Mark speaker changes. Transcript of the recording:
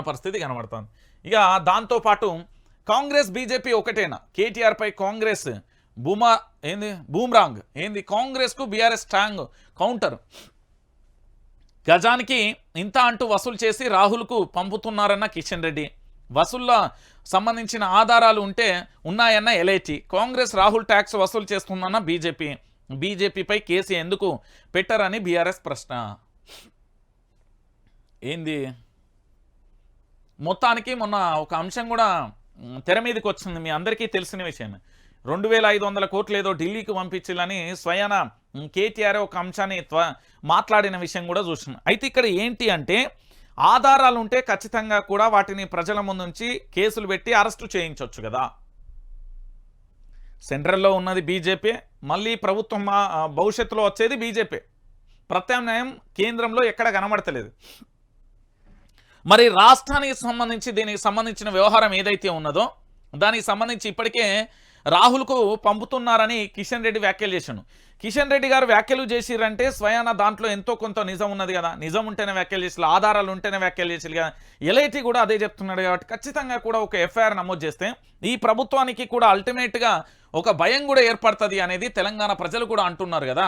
Speaker 1: పరిస్థితి కనబడుతుంది. ఇక దాంతోపాటు కాంగ్రెస్ బీజేపీ ఒకటేనా? కేటీఆర్ పై కాంగ్రెస్ బూమా ఏంది? బూమ్రాంగ్. ఏంది? కాంగ్రెస్కు బీఆర్ఎస్ స్ట్రాంగ్ కౌంటర్. గజానికి ఇంత అంటూ వసూలు చేసి రాహుల్కు పంపుతున్నారన్న కిషన్ రెడ్డి. వసూళ్ళ సంబంధించిన ఆధారాలు ఉంటే ఉన్నాయన్న ఎల్ఐటి. కాంగ్రెస్ రాహుల్ ట్యాక్స్ వసూలు చేస్తుందన్న బీజేపీ. బీజేపీపై కేసు ఎందుకు పెట్టరని బీఆర్ఎస్ ప్రశ్న. ఏంది? మొత్తానికి మొన్న ఒక అంశం కూడా తెర మీదకి వచ్చింది. మీ అందరికీ తెలిసిన విషయమే. రెండు వేల ఐదు వందల కోట్లు ఏదో ఢిల్లీకి పంపించాలని స్వయాన కేటీఆర్ ఒక అంశాన్ని త్వ- మాట్లాడిన విషయం కూడా చూస్తున్నాం. అయితే ఇక్కడ ఏంటి అంటే ఆధారాలు ఉంటే ఖచ్చితంగా కూడా వాటిని ప్రజల ముందుంచి కేసులు పెట్టి అరెస్టు చేయించవచ్చు కదా. సెంట్రల్లో ఉన్నది బీజేపీ మళ్ళీ ప్రభుత్వం భవిష్యత్తులో వచ్చేది బీజేపీ. ప్రత్యామ్నాయం కేంద్రంలో ఎక్కడ కనబడతలేదు. మరి రాష్ట్రానికి సంబంధించి దీనికి సంబంధించిన వ్యవహారం ఏదైతే ఉన్నదో దానికి సంబంధించి ఇప్పటికే రాహుల్కు పంపుతున్నారని కిషన్ రెడ్డి వ్యాఖ్యలు చేశాను కిషన్ రెడ్డి గారు వ్యాఖ్యలు చేసిరంటే స్వయాన దాంట్లో ఎంతో కొంత నిజం ఉన్నది కదా. నిజం ఉంటేనే వ్యాఖ్యలు చేసి ఆధారాలు ఉంటేనే వ్యాఖ్యలు చేసి కదా. ఎలైటి కూడా అదే చెప్తున్నాడు కాబట్టి ఖచ్చితంగా కూడా ఒక ఎఫ్ఐఆర్ నమోదు చేస్తే ఈ ప్రభుత్వానికి కూడా అల్టిమేట్గా ఒక భయం కూడా ఏర్పడుతుంది అనేది తెలంగాణ ప్రజలు కూడా అంటున్నారు కదా.